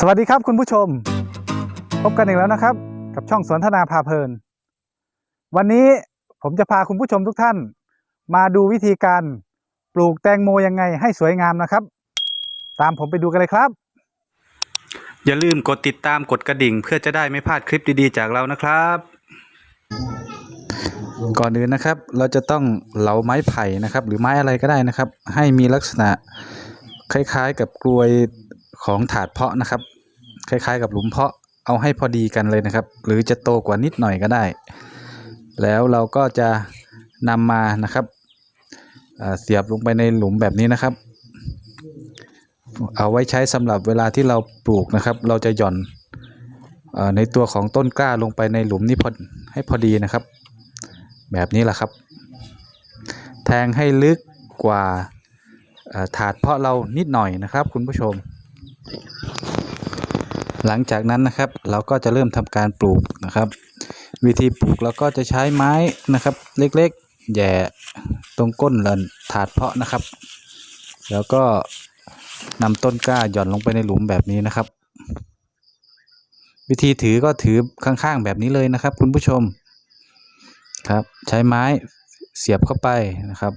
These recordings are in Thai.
สวัสดีครับคุณผู้ชม พบกันอีกแล้วนะครับ กับช่องสวนทนาพาเพลิน วันนี้ผมจะพาคุณผู้ชมทุกท่าน มาดูวิธีการปลูกแตงโมยังไงให้สวยงามนะครับ ตามผมไปดูกันเลยครับ อย่าลืมกดติดตามกดกระดิ่ง เพื่อจะได้ไม่พลาดคลิปดีๆจากเรานะครับ ก่อนอื่นนะครับ เราจะต้องเหลาไม้ไผ่นะครับ หรือไม้อะไรก็ได้นะครับ ให้มีลักษณะคล้ายๆกับกลวยของถาดเพาะนะครับ คล้ายๆ กับหลุมเพาะเอาให้พอดีกันเลยนะครับ หรือจะโตกว่านิดหน่อยก็ได้ แล้วเราก็จะนำมานะครับเสียบลงไปในหลุมแบบนี้นะครับ เอาไว้ใช้สำหรับเวลาที่เราปลูกนะครับ เราจะหย่อนอในตัวของต้นกล้าลงไปในหลุมนี้พอให้พอดีนะครับ แบบนี้แหละครับ แทงให้ลึกกว่าถาดเพาะเรานิดหน่อยนะครับ คุณผู้ชม หลังจากนั้นนะครับ เราก็จะเริ่มทำการปลูกนะครับ วิธีปลูกเราก็จะใช้ไม้นะครับ เล็กๆ แย่ตรงก้นเลนถาดเพาะนะครับ แล้วก็นำต้นกล้าหย่อนลงไปในหลุมแบบนี้นะครับ วิธีถือก็ถือข้างๆ แบบนี้เลยนะครับ คุณผู้ชมครับ ใช้ไม้เสียบเข้าไปนะครับ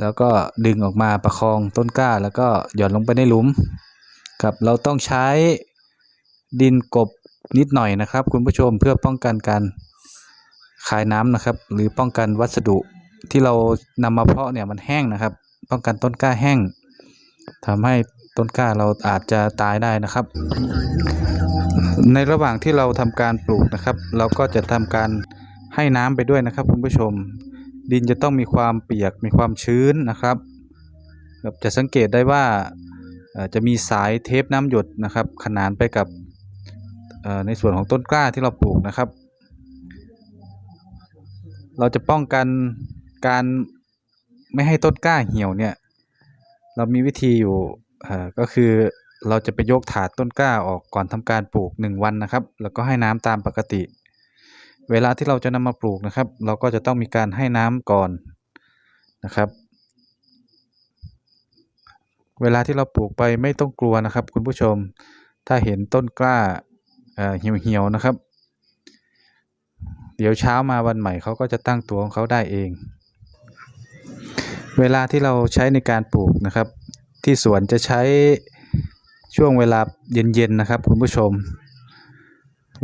แล้วก็ดึงออกมาประคองต้นกล้าแล้วก็หย่อนลงไปในหลุม ครับเราต้องใช้ดินกบนิดหน่อยนะครับ คุณผู้ชมเพื่อป้องกันการคายน้ำนะครับ หรือป้องกันวัสดุที่เรานำมาเพาะเนี่ยมันแห้งนะครับ ป้องกันต้นกล้าแห้งทำให้ต้นกล้าเราอาจจะตายได้นะครับ ในระหว่างที่เราทำการปลูกนะครับ เราก็จะทำการให้น้ำไปด้วยนะครับ คุณผู้ชม ดินจะต้องมีความเปียกมีความชื้นนะครับจะสังเกตได้ว่า จะมีสายเทปน้ำหยดนะครับขนานไปกับในส่วนของต้นกล้าที่เราปลูกนะครับ เราจะป้องกันการไม่ให้ต้นกล้าเหี่ยวเนี่ยเรามีวิธีอยู่ก็คือเราจะไปยกถาดต้นกล้าออกก่อนทำการปลูก 1 วันนะครับ แล้วก็ให้น้ำตามปกติ เวลาที่เราจะนำมาปลูกนะครับ เราก็จะต้องมีการให้น้ำก่อนนะครับ เวลาที่เราปลูกไปไม่ต้องกลัวนะครับ คุณผู้ชม ถ้าเห็นต้นกล้าเอ่อเหี่ยวๆนะครับ เดี๋ยวเช้ามาวันใหม่เขาก็จะตั้งตัวของเขาได้เอง เวลาที่เราใช้ในการปลูกนะครับ ที่สวนจะใช้ช่วงเวลาเย็นๆนะครับ คุณผู้ชม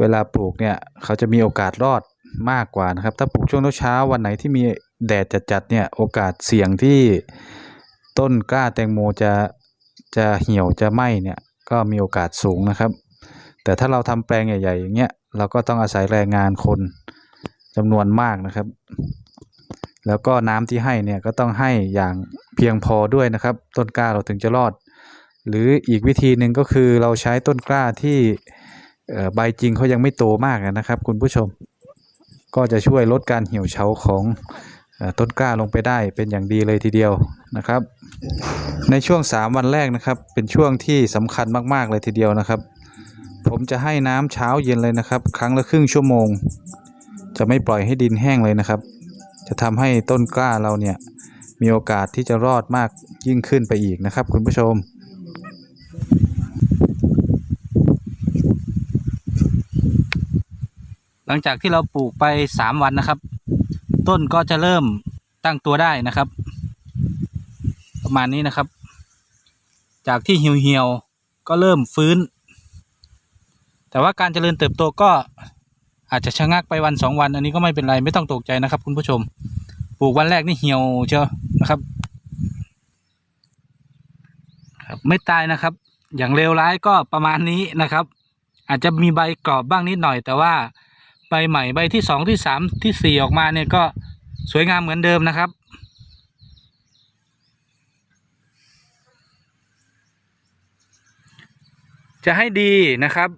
เวลาปลูกเนี่ยเขาจะมีโอกาสรอดมากกว่านะครับ ถ้าปลูกช่วงเช้าวันไหนที่มีแดดจัดๆเนี่ยโอกาสเสี่ยงที่ ต้นกล้าแตงโมจะจะเหี่ยวจะไหม้เนี่ยก็มีโอกาสสูงนะครับ แต่ถ้าเราทำแปลงใหญ่ๆอย่างเงี้ยเราก็ต้องอาศัยแรงงานคนจำนวนมากนะครับ แล้วก็น้ำที่ให้เนี่ยก็ต้องให้อย่างเพียงพอด้วยนะครับ ต้นกล้าเราถึงจะรอด หรืออีกวิธีหนึ่งก็คือเราใช้ต้นกล้าที่ใบจริงเขายังไม่โตมากนะครับ คุณผู้ชม ก็จะช่วยลดการเหี่ยวเฉาของ ต้นกล้าลงไปได้เป็นอย่างดีเลยทีเดียวนะครับ ในช่วง 3 วันแรกนะครับ เป็นช่วงที่สำคัญมากๆเลยทีเดียวนะครับ ผมจะให้น้ำเช้าเย็นเลยนะครับ ครั้งละครึ่งชั่วโมง จะไม่ปล่อยให้ดินแห้งเลยนะครับ จะทำให้ต้นกล้าเราเนี่ยมีโอกาสที่จะรอดมากยิ่งขึ้นไปอีกนะครับ คุณผู้ชมหลังจากที่เราปลูกไปสามวันนะครับ ต้นก็จะเริ่มตั้งตัวได้นะครับ ประมาณนี้นะครับ จากที่เหี่ยวๆก็เริ่มฟื้น แต่ว่าการเจริญเติบโตก็อาจจะชะงักไปวันสองวัน อันนี้ก็ไม่เป็นไรไม่ต้องตกใจนะครับ คุณผู้ชมปลูกวันแรกนี่เหี่ยวเชียวนะครับครับ ไม่ตายนะครับ อย่างเลวร้ายก็ประมาณนี้นะครับ อาจจะมีใบกรอบบ้างนิดหน่อยแต่ว่า ใบใหม่ใบที่สองที่สามที่สี่ออกมาเนี่ยก็สวยงามเหมือนเดิมนะครับ จะให้ดีนะครับ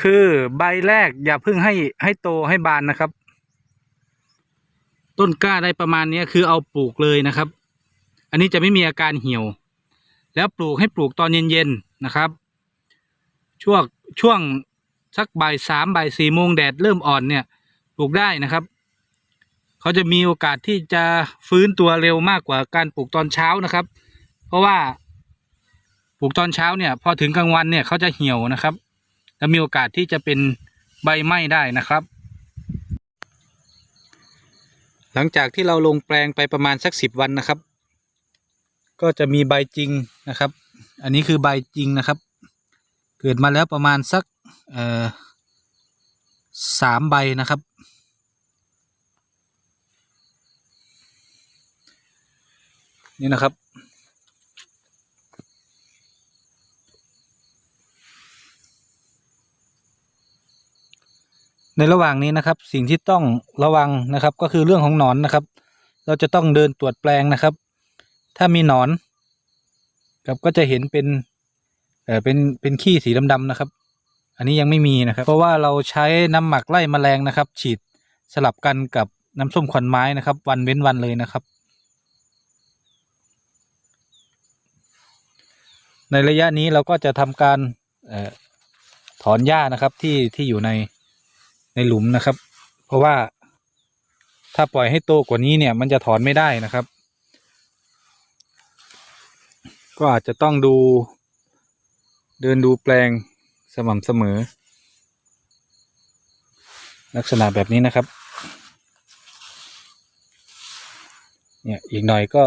คือใบแรกอย่าเพิ่งให้ให้โตให้บานนะครับ ต้นกล้าได้ประมาณนี้คือเอาปลูกเลยนะครับ อันนี้จะไม่มีอาการเหี่ยว แล้วปลูกให้ปลูกตอนเย็นๆนะครับ ช่วงช่วง สักบ่ายสามบ่ายสี่โมงแดดเริ่มอ่อนเนี่ยปลูกได้นะครับเขาจะมีโอกาสที่จะฟื้นตัวเร็วมากกว่าการปลูกตอนเช้านะครับ เพราะว่าปลูกตอนเช้าเนี่ย พอถึงกลางวันเนี่ยเขาจะเหี่ยวนะครับแล้วมีโอกาสที่จะเป็นใบไหม้ได้นะครับ หลังจากที่เราลงแปลงไปประมาณสักสิบวันนะครับ ก็จะมีใบจริงนะครับ อันนี้คือใบจริงนะครับ เกิดมาแล้วประมาณสัก เอ่อสามใบนะครับ นี่นะครับ ในระหว่างนี้นะครับ สิ่งที่ต้องระวังนะครับ ก็คือเรื่องของหนอนนะครับ เราจะต้องเดินตรวจแปลงนะครับ ถ้ามีหนอนครับก็จะเห็นเป็นเออเป็นเป็นขี้สีดำๆนะครับ อันนี้ยังไม่มีนะครับ เพราะว่าเราใช้น้ำหมักไล่แมลงนะครับ ฉีดสลับกันกับน้ำส้มควันไม้นะครับ วันเว้นวันเลยนะครับ ในระยะนี้เราก็จะทำการอถอนหญ้านะครับที่ที่อยู่ในในหลุมนะครับ เพราะว่าถ้าปล่อยให้โตกว่านี้เนี่ย มันจะถอนไม่ได้นะครับ ก็อาจจะต้องดูเดินดูแปลง สม่ำเสมอ ลักษณะแบบนี้นะครับ เนี่ยอีกหน่อยก็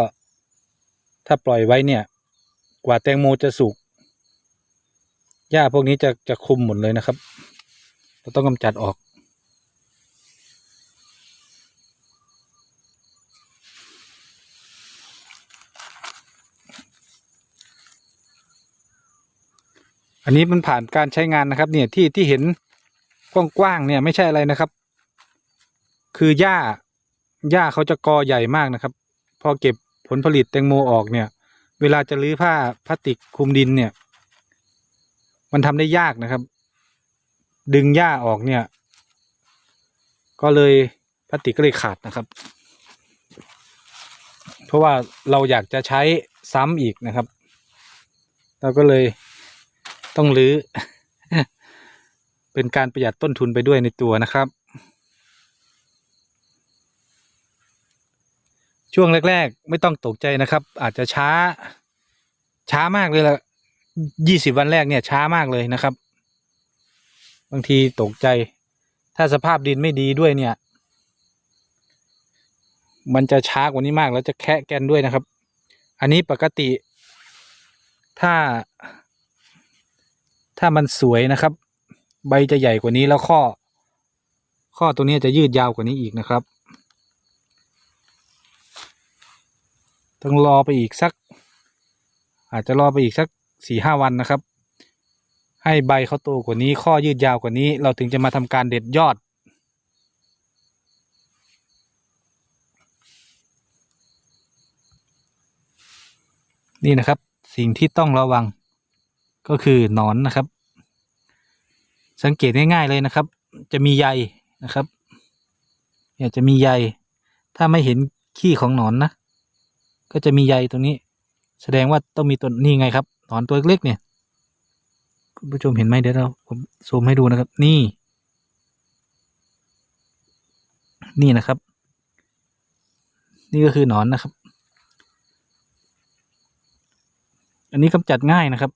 ถ้าปล่อยไว้เนี่ย กว่าแตงโมจะสุกหญ้าพวกนี้จะจะคุมหมดเลยนะครับ เราต้องกำจัดออก อันนี้มันผ่านการใช้งานนะครับ เนี่ยที่ที่เห็นกว้างๆเนี่ยไม่ใช่อะไรนะครับ คือหญ้าหญ้าเขาจะกอใหญ่มากนะครับ พอเก็บผลผลิตแตงโมออกเนี่ย เวลาจะรื้อผ้าพลาสติกคลุมดินเนี่ย มันทำได้ยากนะครับ ดึงหญ้าออกเนี่ย ก็เลยพลาสติกก็เลยขาดนะครับ เพราะว่าเราอยากจะใช้ซ้ำอีกนะครับ เราก็เลย ต้องรื้อ เป็นการประหยัดต้นทุนไปด้วยในตัวนะครับ ช่วงแรก ๆ ไม่ต้องตกใจนะครับ อาจจะช้า ช้ามากเลยละยี่สิบวันแรกเนี่ยช้ามากเลยนะครับ บางทีตกใจ ถ้าสภาพดินไม่ดีด้วยเนี่ย มันจะช้ากว่านี้มากแล้วจะแคะแกนด้วยนะครับ อันนี้ปกติ ถ้า ถ้ามันสวยนะครับ ใบจะใหญ่กว่านี้แล้วข้อ ข้อตัวนี้จะยืดยาวกว่านี้อีกนะครับ ต้องรอไปอีกสัก อาจจะรอไปอีกสักสี่ห้าวันนะครับ ให้ใบเขาโตกว่านี้ ข้อยืดยาวกว่านี้ เราถึงจะมาทำการเด็ดยอดนี่นะครับสิ่งที่ต้องระวัง ก็คือหนอนนะครับ สังเกตง่ายๆเลยนะครับ จะมีใยนะครับเนี่ยจะมีใย ถ้าไม่เห็นขี้ของหนอนนะ ก็จะมีใยตรงนี้ แสดงว่าต้องมีตัวนี่ไงครับ หนอนตัวเล็กๆเนี่ย คุณผู้ชมเห็นไหมเดี๋ยวเราผมซูมให้ดูนะครับ นี่ นี่นะครับ นี่ก็คือหนอนนะครับ อันนี้กำจัดง่ายนะครับ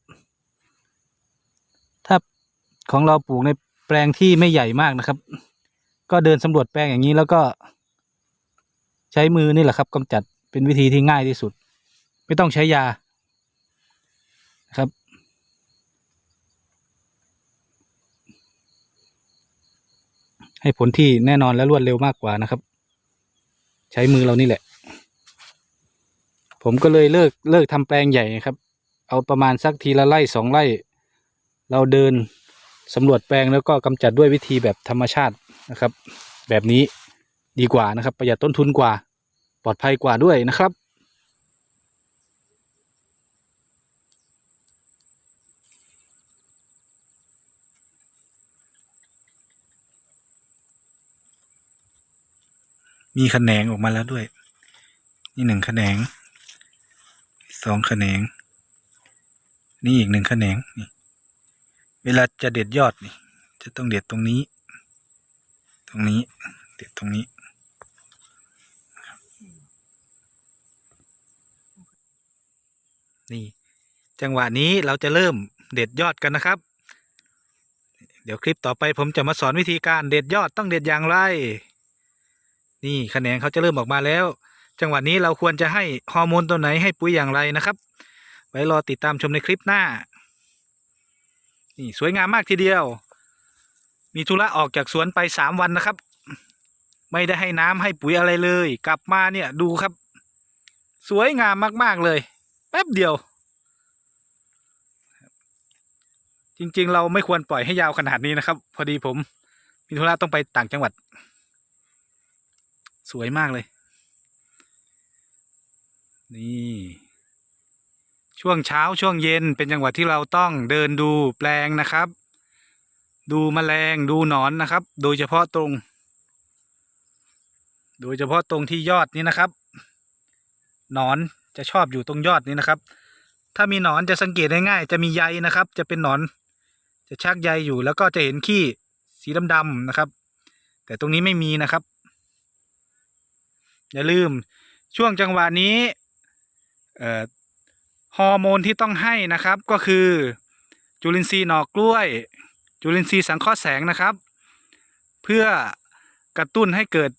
ของเราปลูกในแปลงที่ไม่ใหญ่มากนะครับ ก็เดินสำรวจแปลงอย่างนี้แล้วก็ ใช้มือนี่แหละครับกำจัดเป็นวิธีที่ง่ายที่สุด ไม่ต้องใช้ยานะครับให้ผลที่แน่นอนและรวดเร็วมากกว่านะครับ ใช้มือเรานี่แหละ ผมก็เลยเลิกเลิกทำแปลงใหญ่ครับ เอาประมาณสักทีละไร่สองไร่ เราเดิน สำรวจแปลงแล้วก็กำจัดด้วยวิธีแบบธรรมชาตินะครับ แบบนี้ดีกว่านะครับ ประหยัดต้นทุนกว่าปลอดภัยกว่าด้วยนะครับมีแขนงออกมาแล้วด้วย นี่หนึ่งแขนง สองแขนง นี่อีกหนึ่งแขนงนี่ เวลาจะเด็ดยอดนี่ จะต้องเด็ดตรงนี้ ตรงนี้ เด็ดตรงนี้ นี่ จังหวะนี้เราจะเริ่มเด็ดยอดกันนะครับ เดี๋ยวคลิปต่อไปผมจะมาสอนวิธีการเด็ดยอดต้องเด็ดอย่างไร นี่แขนงเขาจะเริ่มออกมาแล้ว จังหวะนี้เราควรจะให้ฮอร์โมนตัวไหนให้ปุ๋ยอย่างไรนะครับ ไว้รอติดตามชมในคลิปหน้า นี่สวยงามมากทีเดียว มีธุระออกจากสวนไปสามวันนะครับ ไม่ได้ให้น้ำให้ปุ๋ยอะไรเลย กลับมาเนี่ยดูครับ สวยงามมากๆเลย แป๊บเดียว จริงๆ เราไม่ควรปล่อยให้ยาวขนาดนี้นะครับ พอดีผม มีธุระต้องไปต่างจังหวัด สวยมากเลย นี่ ช่วงเช้าช่วงเย็นเป็นจังหวะที่เราต้องเดินดูแปลงนะครับ ดูแมลงดูหนอนนะครับ โดยเฉพาะตรง โดยเฉพาะตรงที่ยอดนี้นะครับหนอนจะชอบอยู่ตรงยอดนี้นะครับ ถ้ามีหนอนจะสังเกตได้ง่ายจะมีใยนะครับ จะเป็นหนอน จะชักใยอยู่แล้วก็จะเห็นขี้สีดำๆนะครับ แต่ตรงนี้ไม่มีนะครับ อย่าลืมช่วงจังหวะนี้เอ่อ ฮอร์โมนที่ต้องให้นะครับก็คือจุลินทรีย์หน่อกล้วย จุลินทรีย์สังเคราะห์แสงนะครับ เพื่อกระตุ้นให้เกิด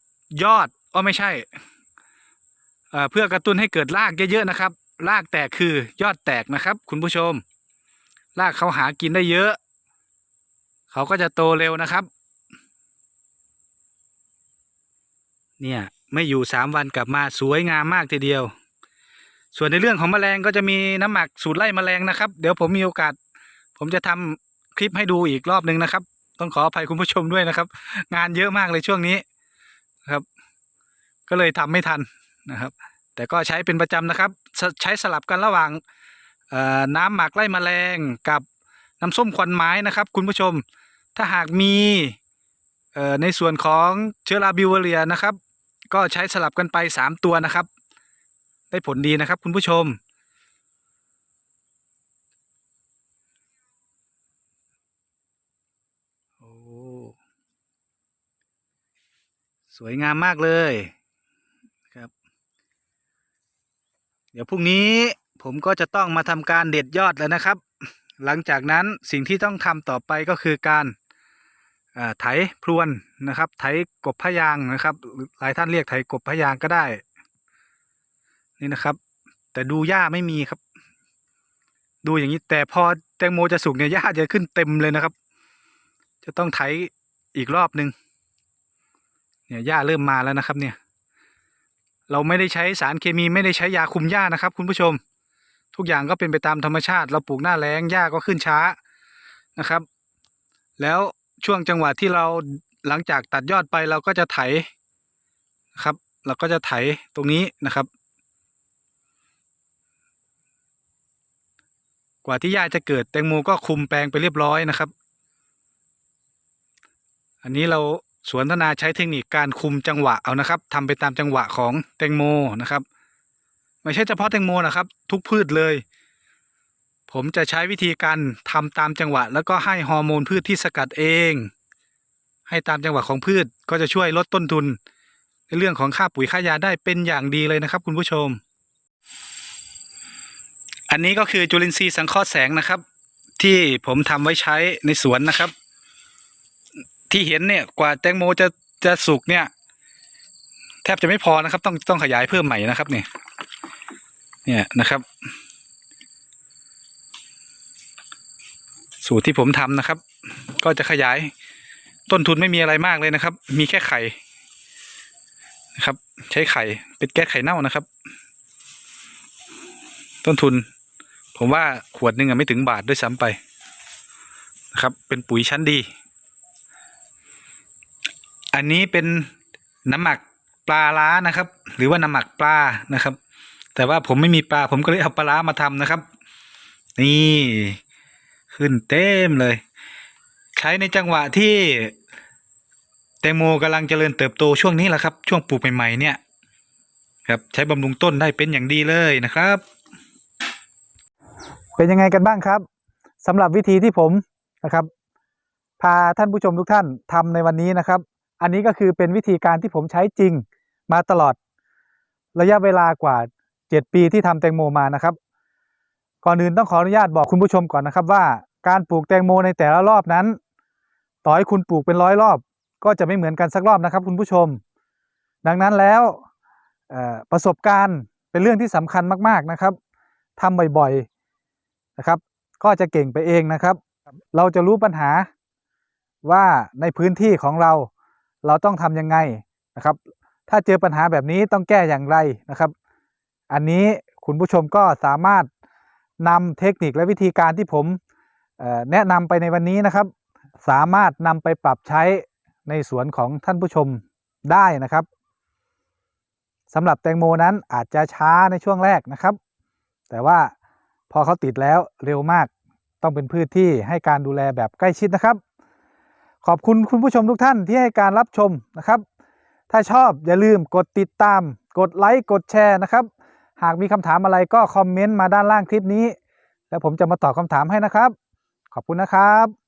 ยอดอ๋อไม่ใช่เอ่อเพื่อกระตุ้นให้เกิดรากเยอะๆนะครับรากแตกคือยอดแตกนะครับ คุณผู้ชมรากเขาหากินได้เยอะ เขาก็จะโตเร็วนะครับ เนี่ย ไม่อยู่สามวันกลับมาสวยงามมากทีเดียว ส่วนในเรื่องของแมลงก็จะมีน้ำหมักสูตรไล่แมลงนะครับ เดี๋ยวผมมีโอกาส ผมจะทำคลิปให้ดูอีกรอบหนึ่งนะครับ ต้องขออภัยคุณผู้ชมด้วยนะครับ งานเยอะมากเลยช่วงนี้นะครับ ก็เลยทำไม่ทันนะครับ แต่ก็ใช้เป็นประจำนะครับ ใช้สลับกันระหว่างน้ำหมักไล่แมลงกับน้ำส้มควันไม้นะครับ คุณผู้ชม ถ้าหากมีในส่วนของเชื้อราบิวเวเรียนะครับ ก็ใช้สลับกันไปสามตัวนะครับ ได้ผลดีนะครับ คุณผู้ชม โอ้ สวยงามมากเลยครับ เดี๋ยวพรุ่งนี้ผมก็จะต้องมาทำการเด็ดยอดแล้วนะครับ หลังจากนั้นสิ่งที่ต้องทำต่อไปก็คือการไถพรวนนะครับ ไถกบพะยางนะครับ หลายท่านเรียกไถกบพะยางก็ได้ นี่นะครับ แต่ดูหญ้าไม่มีครับ ดูอย่างนี้แต่พอแตงโมจะสุกเนี่ยหญ้าจะขึ้นเต็มเลยนะครับ จะต้องไถอีกรอบหนึ่งเนี่ยหญ้าเริ่มมาแล้วนะครับ เนี่ย เราไม่ได้ใช้สารเคมีไม่ได้ใช้ยาคุมหญ้านะครับ คุณผู้ชม ทุกอย่างก็เป็นไปตามธรรมชาติ เราปลูกหน้าแล้งหญ้าก็ขึ้นช้านะครับ แล้วช่วงจังหวะที่เราหลังจากตัดยอดไปเราก็จะไถนะครับ เราก็จะไถตรงนี้นะครับ กว่าที่หญ้าจะเกิดแตงโมก็คุมแปลงไปเรียบร้อยนะครับ อันนี้เราสวนทนาใช้เทคนิคการคุมจังหวะเอานะครับทำไปตามจังหวะของแตงโมนะครับ ไม่ใช่เฉพาะแตงโมนะครับ ทุกพืชเลย ผมจะใช้วิธีการทำตามจังหวะ แล้วก็ให้ฮอร์โมนพืชที่สกัดเอง ให้ตามจังหวะของพืชก็จะช่วยลดต้นทุน ในเรื่องของค่าปุ๋ยค่ายาได้เป็นอย่างดีเลยนะครับ คุณผู้ชม อันนี้ก็คือจุลินทรีย์สังเคราะห์แสงนะครับ ที่ผมทำไว้ใช้ในสวนนะครับ ที่เห็นเนี่ยกว่าแตงโมจะจะสุกเนี่ย แทบจะไม่พอนะครับ ต้องต้องขยายเพิ่มใหม่นะครับเนี่ยเนี่ยนะครับ สูตรที่ผมทำนะครับ ก็จะขยายต้นทุนไม่มีอะไรมากเลยนะครับ มีแค่ไข่นะครับ ใช้ไข่เป็นแก้ไข่เน่านะครับ ต้นทุน ผมว่าขวดหนึ่งอะไม่ถึงบาทด้วยซ้ำไปนะครับ เป็นปุ๋ยชั้นดี อันนี้เป็นน้ำหมักปลาล้านะครับ หรือว่าน้ำหมักปลานะครับ แต่ว่าผมไม่มีปลา ผมก็เลยเอาปลาล้ามาทำนะครับ นี่ขึ้นเต็มเลย ใช้ในจังหวะที่แตงโมกำลังเจริญเติบโตช่วงนี้แหละครับ ช่วงปลูกใหม่ๆเนี่ยครับใช้บำรุงต้นได้เป็นอย่างดีเลยนะครับ เป็นยังไงกันบ้างครับสำหรับวิธีที่ผมนะครับ พาท่านผู้ชมทุกท่านทำในวันนี้นะครับ อันนี้ก็คือเป็นวิธีการที่ผมใช้จริงมาตลอด ระยะเวลากว่า 7 ปีที่ทำแตงโมมานะครับ ก่อนอื่นต้องขออนุญาตบอกคุณผู้ชมก่อนนะครับว่าการปลูกแตงโมในแต่ละรอบนั้น ต่อให้คุณปลูกเป็นร้อยรอบ ก็จะไม่เหมือนกันสักรอบนะครับ คุณผู้ชม ดังนั้นแล้วประสบการณ์เป็นเรื่องที่สำคัญมาก ๆนะครับทำบ่อยๆ นะครับ ก็จะเก่งไปเองนะครับ เราจะรู้ปัญหาว่าในพื้นที่ของเราเราต้องทำยังไงนะครับ ถ้าเจอปัญหาแบบนี้ต้องแก้อย่างไรนะครับ อันนี้คุณผู้ชมก็สามารถนำเทคนิคและวิธีการที่ผมแนะนำไปในวันนี้นะครับ สามารถนำไปปรับใช้ในสวนของท่านผู้ชมได้นะครับสำหรับแตงโมนั้นอาจจะช้าในช่วงแรกนะครับ แต่ว่า พอเขาติดแล้วเร็วมาก ต้องเป็นพืชที่ให้การดูแลแบบใกล้ชิดนะครับ ขอบคุณคุณผู้ชมทุกท่านที่ให้การรับชมนะครับ ถ้าชอบอย่าลืมกดติดตาม กดไลค์กดแชร์นะครับ หากมีคำถามอะไรก็คอมเมนต์มาด้านล่างคลิปนี้ แล้วผมจะมาตอบคำถามให้นะครับ ขอบคุณนะครับ